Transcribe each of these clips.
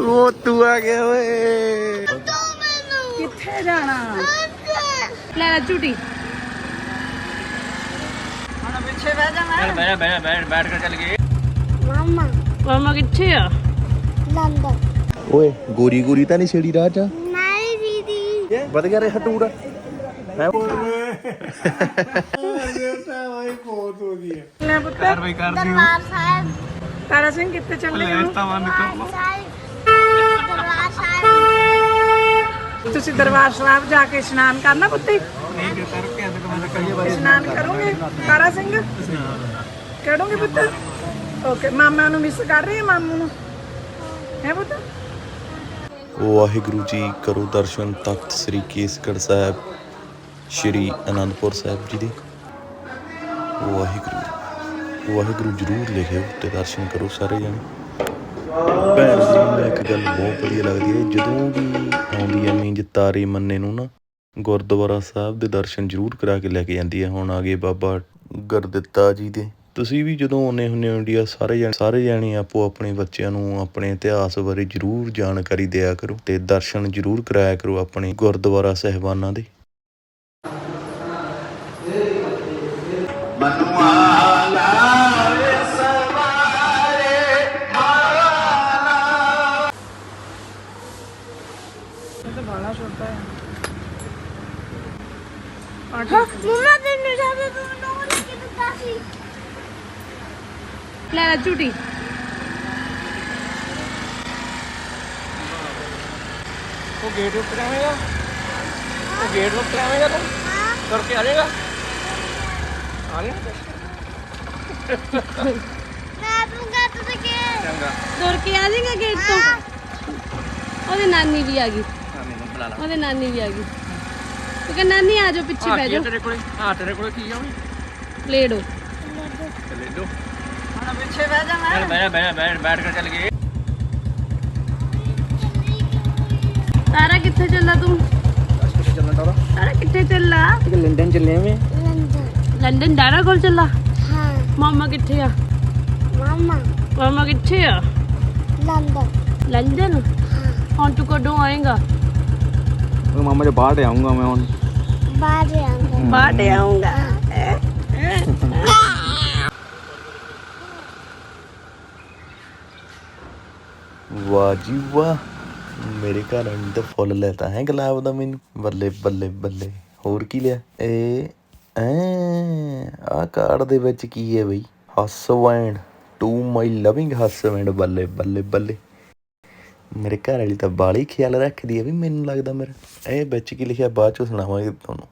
ਉਹ ਤੂੰ ਆ ਗਿਆ ਓਏ ਕਿੱਥੇ ਜਾਣਾ ਲੈ ਲੈ ਝੂਟੀ ਹੁਣ ਪਿੱਛੇ ਬਹਿ ਜਾ ਮੈਂ। ਬੈਠ ਬੈਠ ਬੈਠ ਬੈਠ ਕੇ ਚੱਲ ਗਏ। ਮਾਮਾ। ਮਾਮਾ ਕਿੱਥੇ ਆ? ਲੰਡਨ। ਓਏ ਗੋਰੀ ਗੋਰੀ ਤਾਂ ਨਹੀਂ ਛੇੜੀ ਰਾਹ ਚ? ਨਹੀਂ ਦੀਦੀ। ਵਧ ਗਿਆ ਰੇ ਹਟੂਰ ਹੈ? ਲੈ ਪੁੱਤ ਕਾਰਵਾਈ ਕਰ ਦਰਬਾਰ ਸਾਹਿਬ। ਤਾਰਾ ਸਿੰਘ ਕਿੱਥੇ ਚੱਲੇ ਹੋ ਤਾਂ ਬੰਦ ਦਰਬਾਰ ਸਾਹਿਬ ਦਰਬਾਰ ਸਾਹਿਬ ਤੁਸੀਂ ਦਰਬਾਰ ਸਾਹਿਬ ਜਾ ਕੇ ਇਸ਼ਨਾਨ ਕਰਨਾ ਪੁੱਤੀ? ਇਸ਼ਨਾਨ ਕਰੋਗੇ? ਤਾਰਾ ਸਿੰਘ? ਕਰੋਗੇ ਪੁੱਤ? ਓਕੇ ਮਾਮਾ ਨੂੰ ਮਿਸ ਕਰ ਰਹੀ ਹੈ ਮਾਮੂ ਨੂੰ? ਹੈ ਪੁੱਤ? ਵਾਹਿਗੁਰੂ ਜੀ ਕਰੋ ਦਰਸ਼ਨ ਤਖਤ ਸ੍ਰੀ ਕੇਸਗੜ੍ਹ ਸਾਹਿਬ ਸ਼੍ਰੀ ਅਨੰਦਪੁਰ ਸਾਹਿਬ ਜੀ ਦੇ। ਵਾਹਿਗੁਰੂ ਵਾਹਿਗੁਰੂ ਜਰੂਰ ਲਿਖਿਓ ਤੇ ਦਰਸ਼ਨ ਕਰੋ ਸਾਰੇ ਜਣੇ। ਭੈਣ ਜੀ ਮੈਨੂੰ ਇੱਕ ਗੱਲ ਬਹੁਤ ਵਧੀਆ ਲੱਗਦੀ ਹੈ ਜਦੋਂ ਵੀ ਆਉਂਦੀ ਹੈ ਮੀਂਜ ਤਾਰੇ ਮੰਨੇ ਨੂੰ ਨਾ, ਗੁਰਦੁਆਰਾ ਸਾਹਿਬ ਦੇ ਦਰਸ਼ਨ ਜਰੂਰ ਕਰਾ ਕੇ ਲੈ ਕੇ ਜਾਂਦੀ ਹੈ ਹੁਣ ਆ ਗਏ ਬਾਬਾ ਗੁਰਦਿੱਤਾ ਜੀ ਦੇ। ਤੁਸੀਂ ਵੀ ਜਦੋਂ ਆਉਂਦੇ ਹੁੰਦੇ ਹੋ ਇੰਡੀਆ, ਸਾਰੇ ਜਾਣੇ ਸਾਰੇ ਜਾਣੇ ਆਪੋ ਆਪਣੇ ਬੱਚਿਆਂ ਨੂੰ ਆਪਣੇ ਇਤਿਹਾਸ ਬਾਰੇ ਜਰੂਰ ਜਾਣਕਾਰੀ ਦਿਆ ਕਰੋ ਤੇ ਦਰਸ਼ਨ ਜਰੂਰ ਕਰਾਇਆ ਕਰੋ ਆਪਣੇ ਗੁਰਦੁਆਰਾ ਸਹਿਬਾਨਾਂ ਦੇ। ਮੰਮਾ ਤੂੰ ਨੋਰ ਕਿ ਦਿੱਤਾ ਸੀ। ਲੈ ਲੈ ਝੂਟੀ। ਉਹ ਗੇਟ ਉੱਤੇ ਆਵੇਂਗਾ ਉਹ ਗੇਟ ਉੱਤੇ ਆਵੇਂਗਾ ਤੂੰ? ਤੁਰ ਕੇ ਆ ਜਾਏਗਾ? ਆ ਗਿਆ ਮੈਂ ਤੂੰ ਗੱਤ ਤੇ ਕੇ ਚੰਗਾ। ਤੁਰ ਕੇ ਆ ਜਾਏਗਾ ਗੇਟ ਤੋਂ। ਉਹਦੇ ਨਾਨੀ ਵੀ ਆ ਗਈ। ਨਾਨੀ ਨੂੰ ਬੁਲਾ ਲਾ। ਉਹਦੇ ਨਾਨੀ ਵੀ ਆ ਗਈ। ਤੂੰ ਕਹ ਨਾਨੀ ਆ ਜਾਓ ਪਿੱਛੇ ਬਹਿ ਜਾਓ। ਤੇਰੇ ਕੋਲੇ? ਹਾਂ ਤੇਰੇ ਕੋਲੇ ਕੀ ਆ ਵੀ? ਪਲੇਡੋ ਲੈ ਲੋ ਹੁਣ ਪਿੱਛੇ ਬਹਿ ਜਾ ਮੈਂ। ਬੈਠ ਬੈਠ ਬੈਠ ਬੈਠ ਕੇ ਚੱਲ ਗਏ। ਤਾਰਾ ਕਿੱਥੇ ਚੱਲਾ ਤੂੰ? ਕਿੱਥੇ ਚੱਲਣਾ ਤਾਰਾ? ਤਾਰਾ ਕਿੱਥੇ ਚੱਲਾ ਕਿ ਲੰਡਨ ਚੱਲੇ ਆਵੇਂ ਲੰਡਨ ਲੰਡਨ ਡਾਰਾ ਕੋਲ ਚੱਲਾ? ਹਾਂ। ਮਾਮਾ ਕਿੱਥੇ ਆ? ਮਾਮਾ। ਮਾਮਾ ਕਿੱਥੇ ਆ? ਲੰਡਨ। ਲੰਡਨ? ਹੁਣ ਤੂੰ ਕਦੋਂ ਆਏਗਾ? ਉਹ ਮਾਮਾ ਦੇ ਬਾਹਰ ਆਉਂਗਾ ਮੈਂ ਹੁਣ। ਬਾਹਰ ਆਉਂਗਾ। ਵਾਹ ਜੀ ਵਾਹ। ਮੇਰੇ ਘਰ ਵਾਲੀ ਤਾਂ ਫੁੱਲ ਲੈਤਾ ਹੈ ਗੁਲਾਬ ਦਾ ਮੈਨੂੰ। ਬੱਲੇ ਬੱਲੇ ਬੱਲੇ। ਹੋਰ ਕੀ ਲਿਆ? ਇਹ ਐ ਆ ਕਾਰਡ ਦੇ ਵਿੱਚ ਕੀ ਹੈ ਬਈ? Husband to my loving husband ਬੱਲੇ ਬੱਲੇ ਬੱਲੇ। ਮੇਰੇ ਘਰ ਵਾਲੀ ਤਾਂ ਬਾਲੀ ਖਿਆਲ ਰੱਖਦੀ ਹੈ ਵੀ ਮੈਨੂੰ ਲੱਗਦਾ ਮੇਰਾ। ਇਹ ਵਿੱਚ ਕੀ ਲਿਖਿਆ ਬਾਅਦ ਚ ਸੁਣਾਵਾਂਗੇ ਤੁਹਾਨੂੰ।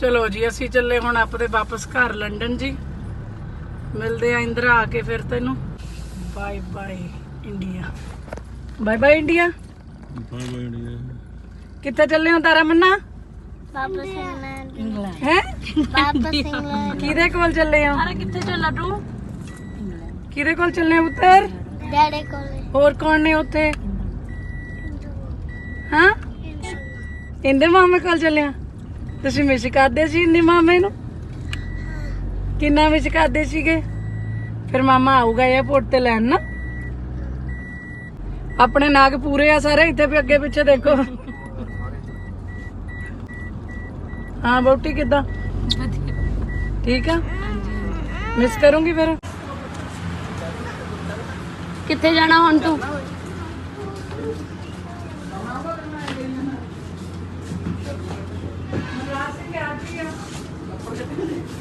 ਚਲੋ ਜੀ ਅਸੀਂ ਚੱਲੇ ਹੁਣ ਆਪਦੇ ਵਾਪਸ ਘਰ ਲੰਡਨ ਜੀ। ਮਿਲਦੇ ਆ ਇੰਦਰਾ ਆ ਕੇ ਫਿਰ ਤੈਨੂੰ। Bye bye India. Bye bye India. ਕਿੱਥੇ ਚੱਲੇ ਹੋ ਤਾਰਾ ਮੰਨਾ? ਵਾਪਸ ਇੰਗਲੈਂਡ। ਹੈ? ਵਾਪਸ ਇੰਗਲੈਂਡ। ਕਿਹਦੇ ਕੋਲ ਚੱਲੇ ਹੋ? ਤਾਰਾ ਕਿੱਥੇ ਚੱਲਾ ਤੂੰ? ਕਿਹਦੇ ਕੋਲ ਚੱਲੇ ਹੋ ਉੱਤਰ ਡੈਡੀ ਕੋਲੇ। ਹੋਰ ਕੌਣ ਨੇ ਉੱਥੇ? ਹਾਂ? ਇੰਦੇ ਮਾਮੇ ਕੋਲ ਚੱਲਿਆ ਤੁਸੀਂ ਮਿਸ ਕਰਦੇ ਸੀ ਇੰਦੇ ਮਾਮੇ ਨੂੰ? ਕਿੰਨਾ ਮਿਸ ਕਰਦੇ ਸੀਗੇ? ਫਿਰ ਮਾਮਾ ਆਊਗਾ 에어ਪੋਰਟ ਤੇ ਲੈਣ ਨਾ। ਆਪਣੇ ਨਾਗ ਪੂਰੇ ਆ ਸਾਰੇ ਇੱਥੇ ਵੀ ਅੱਗੇ ਪਿੱਛੇ ਦੇਖੋ। ਹਾਂ ਬੋਟੀ ਕਿੱਦਾਂ? ਠੀਕ ਆ? ਮਿਸ ਕਰੂੰਗੀ ਫਿਰ? ਕਿੱਥੇ ਜਾਣਾ ਹੁਣ ਤੂੰ?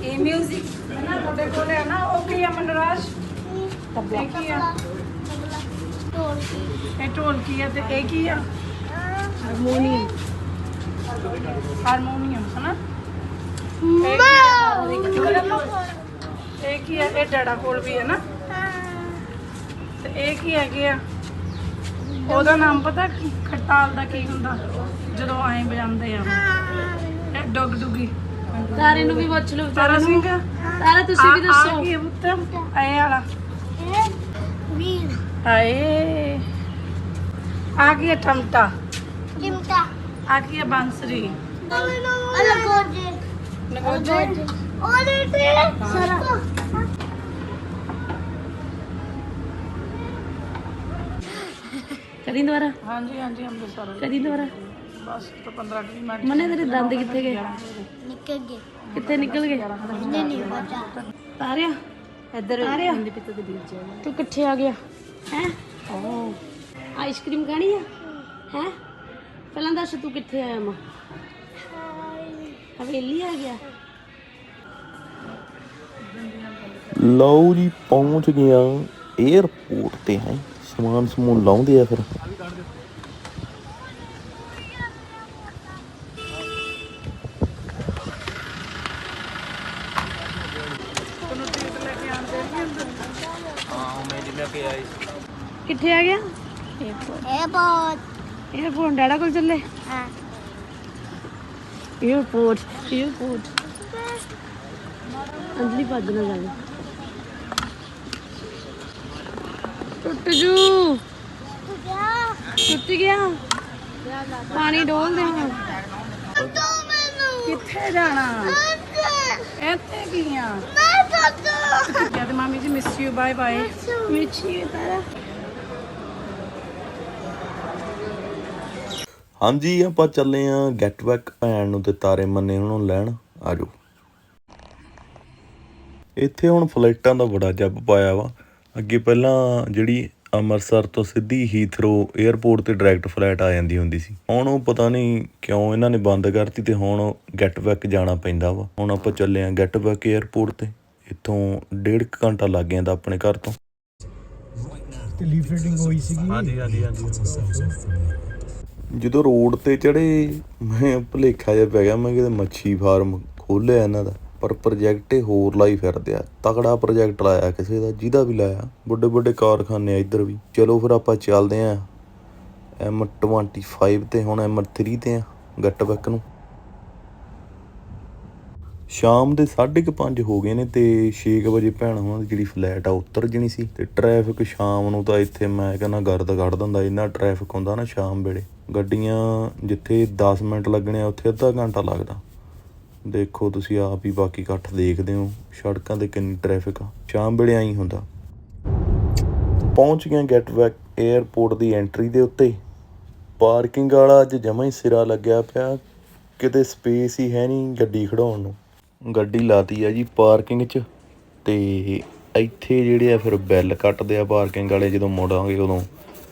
ਇਹ 뮤직 ਨਾ ਤੁਹਾਡੇ ਕੋਲ ਹੈ ਨਾ ਉਹ ਕੀ ਆ ਮਨਰਾਜ? ਇਹ ਕੀ ਆ ਇਹ ਢੋਲਕੀ ਆ ਤੇ ਇਹ ਕੀ ਆ? ਹਾਰਮੋਨੀਅਮ। ਹਾਰਮੋਨੀਅਮ ਹਨਾ ਇਹ ਕੀ ਆ ਇਹ ਡੜਾ ਕੋਲ ਵੀ ਹੈ ਨਾ? ਤੇ ਇਹ ਕੀ ਹੈਗੇ ਆ? ਉਹਦਾ ਨਾਮ ਪਤਾ ਕੀ? ਖਟਾਲ ਦਾ ਕੀ ਹੁੰਦਾ? ਜਦੋਂ ਐਂ ਵਜਾਉਂਦੇ ਆ। ਇਹ ਡੁਗ ਡੁਗੀ। ਤਾਰੇ ਨੂੰ ਵੀ ਪੁੱਛ ਲਓ ਤਾਰਾ ਸਿੰਘ? ਤਾਰਾ ਤੁਸੀਂ ਵੀ ਆ ਦੱਸੋ। ਕੀ ਪੁੱਤ? ਐ ਵਾਲਾ। ਵੀਰ ਹਾਏ। ਆ ਕੀ ਹੈ ਟਮਟਾ? ਚਿਮਟਾ ਆ ਕੀ ਹੈ ਬਾਂਸਰੀ? ਅਲੱਗ ਹੋ ਜੇ ਨਗੋਜੇ ਉਹਦੇ ਤੇ ਸਾਰਾ ਕਰੀ ਦੁਬਾਰਾ? ਹਾਂਜੀ ਹਾਂਜੀ ਅੰਮ੍ਰਿਤਸਰ। ਕਰੀ ਦੁਬਾਰਾ? ਬਸ ਤੋਂ 15 20 ਮਿੰਟ ਮਨੇ ਤੇਰੇ ਦੰਦ ਕਿੱਥੇ ਗਏ? ਨਿਕਲ ਗਏ। ਕਿੱਥੇ ਨਿਕਲ ਗਏ? ਨਹੀਂ ਨਹੀਂ ਪਤਾ ਤਾਰਿਆ? ਇੱਧਰ ਤਾਰਿਆ? ਤੂੰ ਕਿੱਥੇ ਆ ਗਿਆ? ਹੈ? ਓ ਆਈਸਕ੍ਰੀਮ ਖਾਣੀ ਆ? ਹੈ? ਪਹਿਲਾਂ ਦੱਸ ਤੂੰ ਕਿੱਥੇ ਆਇਆ ਮਾ ਹਵੇਲੀ ਆ ਗਿਆ? ਲਓ ਜੀ ਪਹੁੰਚ ਗਿਆ 에어ਪੋਰਟ ਤੇ ਹੈ। ਸਮਾਨ ਸਮੂਨ ਲਾਉਂਦੇ ਆ ਫਿਰ। ਕਿੱਥੇ ਆ ਗਿਆ? 에어ਪੋਰਟ 에어ਪੋਰਟ ਡਾੜਾ ਕੋਲ ਚੱਲੇ? ਹਾਂ। 에어ਪੋਰਟ 에어ਪੋਰਟ ਅੰਜਲੀ ਭੱਜ ਨਾ ਜਾਵੇ। ਟੁੱਟ ਜੂ। ਟੁੱਟ ਗਿਆ। ਪਾਣੀ ਡੋਲ ਦੇ ਹੁਣ। ਕਿੱਥੇ ਜਾਣਾ? ਅੰਦਰ ਇੱਥੇ ਗਈਆਂ ਮੈਂ ਤੂੰ ਜਦ ਮਾਮੀ ਜੀ ਮਿਸ ਯੂ ਬਾਏ ਬਾਏ ਮਿੱਛੀ ਤਾਰਾ। ਹਾਂਜੀ, ਆਪਾਂ ਚੱਲੇ ਆ ਗੈਟ ਬੈਕ ਭੈਣ ਨੂੰ ਤੇ ਤਾਰੇ ਮੰਨੇ ਨੂੰ ਲੈਣ। ਆਜੋ। ਇੱਥੇ ਹੁਣ ਫਲਾਈਟਾਂ ਦਾ ਬੜਾ ਜੱਬ ਪਾਇਆ ਵਾ। ਅੱਗੇ ਪਹਿਲਾਂ ਜਿਹੜੀ ਅੰਮ੍ਰਿਤਸਰ ਤੋਂ ਸਿੱਧੀ ਹੀਥਰੋ 에ਅਰਪੋਰਟ ਤੇ ਡਾਇਰੈਕਟ ਫਲਾਈਟ ਆ ਜਾਂਦੀ ਹੁੰਦੀ ਸੀ। ਹੁਣ ਉਹ ਪਤਾ ਨਹੀਂ ਕਿਉਂ ਇਹਨਾਂ ਨੇ ਬੰਦ ਕਰਤੀ ਤੇ ਹੁਣ ਗੈਟ ਬੈਕ ਜਾਣਾ ਪੈਂਦਾ ਵਾ। ਹੁਣ ਆਪਾਂ ਚੱਲੇ ਆ ਗੈਟ ਬੈਕ 에ਅਰਪੋਰਟ ਤੇ। ਇੱਥੋਂ ਡੇਢ ਕੁ ਘੰਟਾ ਲੱਗ ਜਾਂਦਾ ਆਪਣੇ ਘਰ ਤੋਂ। ਤੇ ਲੀਫ ਰੀਡਿੰਗ ਹੋਈ ਸੀਗੀ। ਹਾਂਜੀ ਹਾਂਜੀ ਹਾਂਜੀ। ਜਦੋਂ ਰੋਡ ਤੇ ਚੜੇ ਮੈਂ ਭੁਲੇਖਾ ਜਿਹਾ ਪੈ ਗਿਆ। ਮੈਂ ਕਿਤੇ ਮੱਛੀ ਫਾਰਮ ਖੋਲਿਆ ਇਹਨਾਂ ਦਾ। ਪਰ ਪ੍ਰੋਜੈਕਟ ਇਹ ਹੋਰ ਲਾਈ ਫਿਰਦੇ ਆ। ਤਕੜਾ ਪ੍ਰੋਜੈਕਟ ਲਾਇਆ ਕਿਸੇ ਦਾ, ਜਿਹਦਾ ਵੀ ਲਾਇਆ। ਵੱਡੇ ਵੱਡੇ ਕਾਰਖਾਨੇ ਆ ਇੱਧਰ ਵੀ। ਚਲੋ ਫਿਰ ਆਪਾਂ ਚੱਲਦੇ ਆ M25 ਤੇ, ਹੁਣ M3 ਤੇ ਆ ਗੱਟ ਬੈਕ ਨੂੰ। ਸ਼ਾਮ ਦੇ 5:30 ਹੋ ਗਏ ਨੇ ਤੇ 6 ਵਜੇ ਭੈਣ ਉਹਨਾਂ ਦੀ ਜਿਹੜੀ ਫਲੈਟ ਆ, ਉਤਰ ਜਣੀ ਸੀ। ਤੇ ਟ੍ਰੈਫਿਕ ਸ਼ਾਮ ਨੂੰ ਤਾਂ ਇੱਥੇ ਮੈਂ ਕਹਿੰਦਾ ਗਰਦ ਕੱਢ ਦਿੰਦਾ, ਇੰਨਾ ਟ੍ਰੈਫਿਕ ਹੁੰਦਾ ਨਾ ਸ਼ਾਮ ਵੇਲੇ। ਗੱਡੀਆਂ ਜਿੱਥੇ 10 ਮਿੰਟ ਲੱਗਣੇ ਆ, ਉੱਥੇ ਅੱਧਾ ਘੰਟਾ ਲੱਗਦਾ। ਦੇਖੋ ਤੁਸੀਂ ਆਪ ਹੀ ਬਾਕੀ ਇਕੱਠ ਦੇਖਦੇ ਹੋ, ਸੜਕਾਂ ਤੇ ਕਿੰਨੀ ਟ੍ਰੈਫਿਕ ਆ, ਸ਼ਾਮ ਵੇਲੇ ਆਈ ਹੁੰਦਾ। ਪਹੁੰਚ ਗਏ ਗੈਟ ਬੈਕ 에ਅਰਪੋਰਟ ਦੀ ਐਂਟਰੀ ਦੇ ਉੱਤੇ। ਪਾਰਕਿੰਗ ਵਾਲਾ ਅੱਜ ਜਮਾ ਹੀ ਸਿਰਾ ਲੱਗਿਆ ਪਿਆ, ਕਿਤੇ ਸਪੇਸ ਹੀ ਹੈ ਨਹੀਂ ਗੱਡੀ ਖੜਾਉਣ ਨੂੰ। ਗੱਡੀ ਲਾਤੀ ਆ ਜੀ ਪਾਰਕਿੰਗ 'ਚ, ਤੇ ਇੱਥੇ ਜਿਹੜੇ ਆ ਫਿਰ ਬੈਲ ਕੱਟਦੇ ਆ ਪਾਰਕਿੰਗ ਵਾਲੇ ਜਦੋਂ ਮੋੜਾਂਗੇ ਉਦੋਂ,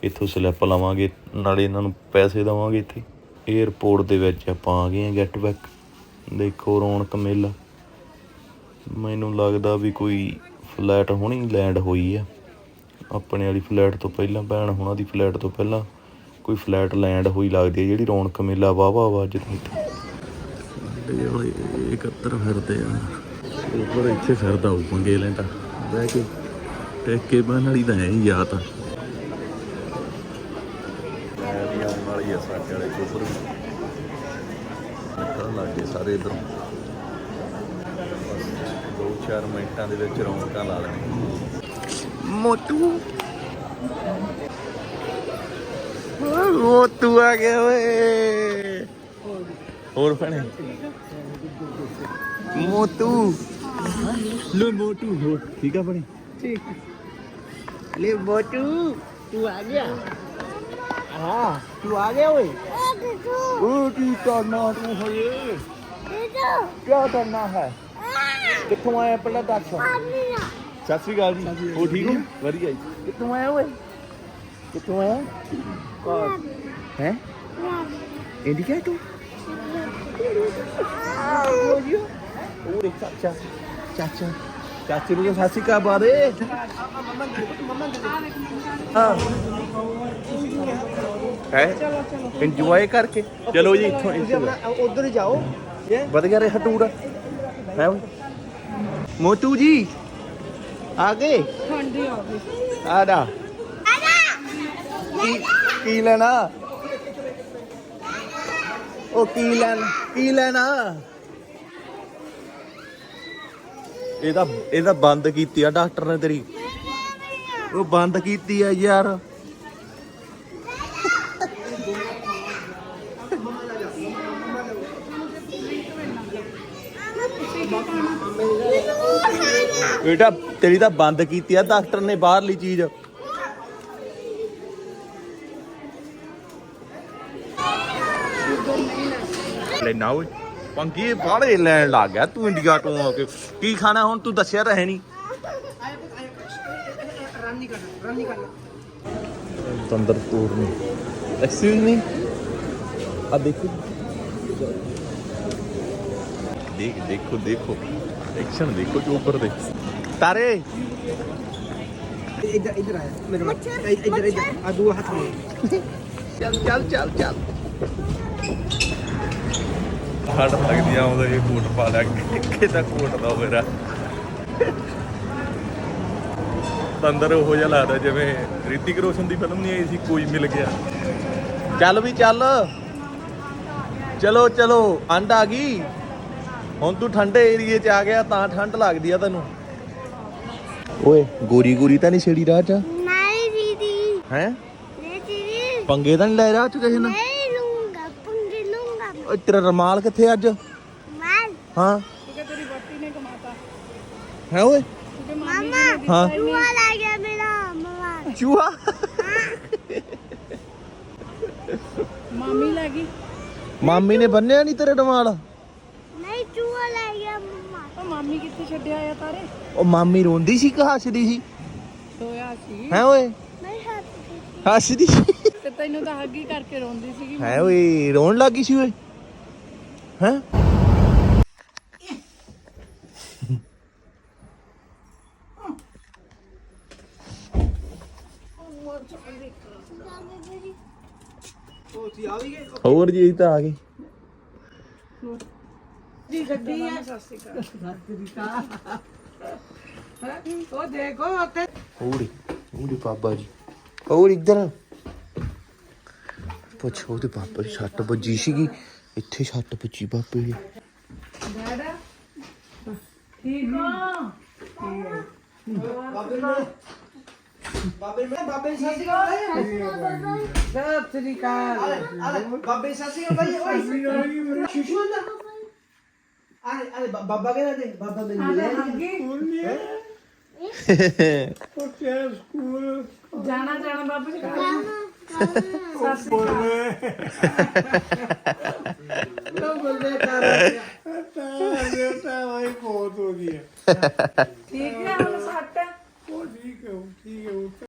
ਇੱਥੋਂ ਸਲਿੱਪ ਲਵਾਂਗੇ, ਨਾਲੇ ਇਹਨਾਂ ਨੂੰ ਪੈਸੇ ਦੇਵਾਂਗੇ ਇੱਥੇ। 에ਅਰਪੋਰਟ ਦੇ ਵਿੱਚ ਆਪਾਂ ਆ ਗਏ ਆ ਗੈਟਵੈਕ ਦੇਖੋ ਰੌਣਕ ਮੇਲਾ। ਮੈਨੂੰ ਲੱਗਦਾ ਵੀ ਕੋਈ ਫਲੈਟ ਹੁਣੀ ਲੈਂਡ ਹੋਈ ਆ। ਆਪਣੇ ਵਾਲੀ ਫਲੈਟ ਤੋਂ ਪਹਿਲਾਂ ਭੈਣ ਹੁਣਾਂ ਦੀ ਫਲੈਟ ਤੋਂ ਪਹਿਲਾਂ ਕੋਈ ਫਲੈਟ ਲੈਂਡ ਹੋਈ ਲੱਗਦੀ ਹੈ ਜਿਹੜੀ ਰੌਣਕ ਮੇਲਾ ਵਾਵਾ ਵਾ ਜਦੋਂ ਇੱਥੇ ਇਹ ਵਾਲੇ ਇਕੱਤਰ ਫਿਰਦੇ ਆ। ਉੱਪਰ ਇੱਥੇ ਫਿਰਦਾ ਉਹ ਪੰਗੇ ਲੈਂਦਾ। ਬਹਿ ਕੇ ਟੇਕੇ ਬਣ ਵਾਲੀ ਤਾਂ ਹੈ ਹੀ ਯਾਦ ਆ। ਵੀ ਆਉਣ ਵਾਲੀ ਆ ਸਾਡੇ ਵਾਲੇ ਨਿਕਲਣ ਲੱਗ ਸਾਰੇ ਇਧਰੋਂ। ਦੋ ਚਾਰ ਮਿੰਟਾਂ ਦੇ ਵਿੱਚ ਰੌਣਕਾਂ ਲਾ ਲੈਣੀਆਂ। ਮੋਟੂ। ਮੋਟੂ ਆ ਗਿਆ ਓਏ। ਹੋਰ ਭੈਣੇ? ਮੋਟੂ। ਲੋ ਮੋਟੂ ਹੋ ਠੀਕ ਆ ਭੈਣੇ? ਠੀਕ ਲੈ ਮੋਟੂ ਤੂੰ ਆ ਗਿਆ? ਹਾਂ ਤੂੰ ਆ ਗਿਆ ਓਏ। ਉਹ ਕੀ ਕਰਨਾ ਤੂੰ ਹੋਏ ਕੀ ਕਰਨਾ ਹੈ ਕਿੱਥੋਂ ਆਇਆ ਪਹਿਲਾਂ ਦੱਸ ਸਤਿ ਸ੍ਰੀ ਅਕਾਲ ਜੀ ਹੋ ਠੀਕ ਹੋ ਵਧੀਆ ਜੀ ਕਿੱਥੋਂ ਆਇਆ ਓਏ ਕਿੱਥੋਂ ਆਇਆ ਕੌਣ ਹੈ ਇੰਡੀਕਾ ਤੂੰ ਉਹ ਦੇਖ ਚਾਚਾ ਚਾਚਾ ਚਾਚੇ ਨੂੰ ਸਤਿ ਸ੍ਰੀ ਅਕਾਲ ਬਾਰੇ ਹਾਂ ਹੈ। ਇੰਜੋਏ ਕਰਕੇ। ਚਲੋ ਜੀ ਇੱਥੋਂ ਉਧਰ ਜਾਓ। ਵਧੀਆ ਰਿਹਾ ਟੂਰ ਹੈ ਮੋਟੂ ਜੀ ਆ ਗਏ? ਹਾਂਜੀ ਆ ਆ ਦਾ ਕੀ ਕੀ ਲੈਣਾ? ਉਹ ਕੀ ਲੈਣ ਕੀ ਲੈਣਾ? ਇਹਦਾ ਇਹਦਾ ਬੰਦ ਕੀਤੀ ਆ ਡਾਕਟਰ ਨੇ ਤੇਰੀ। ਉਹ ਬੰਦ ਕੀਤੀ ਆ ਯਾਰ। ਬੇਟਾ ਤੇਰੀ ਤਾਂ ਬੰਦ ਕੀਤੀ ਆ ਡਾਕਟਰ ਨੇ ਬਾਹਰਲੀ ਚੀਜ਼। ਲੈਣਾ ਓਏ ਪੰਗੀ ਬਾੜੇ ਲੈਣ ਲੱਗ ਗਿਆ ਤੂੰ ਇੰਡੀਆ ਤੋਂ ਆ ਕੇ। ਕੀ ਖਾਣਾ ਹੁਣ ਤੂੰ ਦੱਸਿਆ ਤਾਂ ਨਹੀਂ। ਤੰਦਰ ਤੋੜ ਨਹੀਂ ਐਕਸਕਿਊਜ਼ ਮੀ ਆ ਦੇਖੋ। ਦੇਖ ਦੇਖੋ ਦੇਖੋ। ਐਕਸ਼ਨ ਦੇਖੋ ਜੋ ਉੱਪਰ ਦੇ ਤਾਰੇ इधर इधर आया मेरे पास इधर इधर आ दो हाथ में ਚੱਲ ਚੱਲ ਚੱਲ ਚੱਲ ਹੜ ਲੱਗਦੀ ਆ ਉਹਦਾ ਇਹ ਕੋਟ ਪਾ ਲਿਆ ਕਿਹਦਾ ਕੋਟ ਦਾ ਮੇਰਾ ਅੰਦਰ ਉਹ ਜਿਹਾ ਲੱਗਦਾ ਜਿਵੇਂ ਰਿਤਿਕ ਰੋਸ਼ਨ ਦੀ ਫਿਲਮ ਨਹੀਂ ਆਈ ਸੀ ਕੋਈ ਮਿਲ ਗਿਆ ਚੱਲ ਵੀ ਚੱਲ ਚਲੋ ਚਲੋ ਠੰਡ ਆ ਗਈ ਹੁਣ ਤੂੰ ਠੰਡੇ ਏਰੀਏ 'ਚ ਆ ਗਿਆ ਤਾਂ ਠੰਡ ਲੱਗਦੀ ਆ ਤੈਨੂੰ ਓਏ ਗੋਰੀ ਗੋਰੀ ਤਾਂ ਨਹੀਂ ਛੇੜੀ ਰਾਹ ਚ? ਦੀਦੀ। ਹੈ? ਪੰਗੇ ਤਾਂ ਨਹੀਂ ਲੈ ਰਾਹ ਚ ਕਿਸੇ ਨਹੀਂ ਲੂੰਗਾ ਪੰਗੇ ਲੂੰਗਾ। ਓਏ ਤੇਰਾ ਰਮਾਲ ਕਿੱਥੇ ਅੱਜ? ਰਮਾਲ? ਹਾਂ। ਹੈ ਓਏ? ਹਾਂ। ਚੂਹਾ ਲੱਗ ਗਿਆ ਮੇਰਾ ਮਾਮਾ। ਚੂਹਾ? ਮਾਮੀ ਲੱਗੀ ਮਾਮੀ ਨੇ ਬੰਨਿਆ ਨਹੀਂ ਤੇਰੇ ਰਮਾਲ? ਨਹੀਂ ਚੂਹਾ ਲੱਗ ਗਿਆ। ਉਹ ਮਾਮੀ ਰੋਂਦੀ ਸੀ ਕਿ ਹੱਸਦੀ ਸੀ? ਹੈ ਓਏ? ਹੱਸਦੀ ਸੀ। ਤੇ ਤੈਨੂੰ ਤਾਂ ਹੱਗੀ ਕਰਕੇ ਰੋਂਦੀ ਸੀਗੀ ਹੈ ਓਏ ਰੋਣ ਲੱਗੀ ਸੀ ਓਏ। ਹੈ? ਹੋਰ ਜੀ ਇਹ ਤਾਂ ਆ ਗਏ। ਦੀ ਗੱਡੀ ਹੈ ਸਤਿ ਸ੍ਰੀ ਅਕਾਲ ਉਹ ਦੇਖੋ ਉੱਥੇ। ਉੜੀ ਉੜੀ ਬਾਬਾ ਜੀ। ਹੋਰ ਇੱਧਰ ਪੁੱਛੋ ਤੇ ਬਾਬਾ ਜੀ ਛੱਟ ਵੱਜੀ ਸੀਗੀ। ਇੱਥੇ ਛੱਟ ਵੱਜੀ ਬਾਬੇ ਦੀ। ਡਾਡਾ? ਠੀਕ ਹੋ ਬਾਬੇ ਮੈਂ ਬਾਬੇ ਸਤਿ ਸ੍ਰੀ ਅਕਾਲ ਬਾਈ। ਸਤਿ ਸ੍ਰੀ ਅਕਾਲ ਆਲੇ, ਆਲੇ, ਬਾਬੇ ਸਤਿ ਸ੍ਰੀ ਅਕਾਲ। ਬਾਈ ਓਏ ਸ਼ੀਸ਼ੂ ਅੰਦਰ अरे अरे बा- बाबा के रहते बाबा मेरे लिए। ਸਕੂਲ ਨਹੀਂ ਹੈ। ਉਹ ਤੇਰਾ ਸਕੂਲ? ਜਾਣਾ ਜਾਣਾ ਬਾਬੂ ਜੀ। ਬੋਲੇ लोग बोलते हैं तारा क्या? ਤਾਂ ਬੇਟਾ ਵਾਈ ਬਹੁਤ ਹੋ ਗਈ ਹੈ। ਠੀਕ ਹੈ ਹੁਣ ਸੱਟ ਉਹ ਠੀਕ ਹੈ ਉਹ ਠੀਕ ਹੈ ਉਹ ਤਾਂ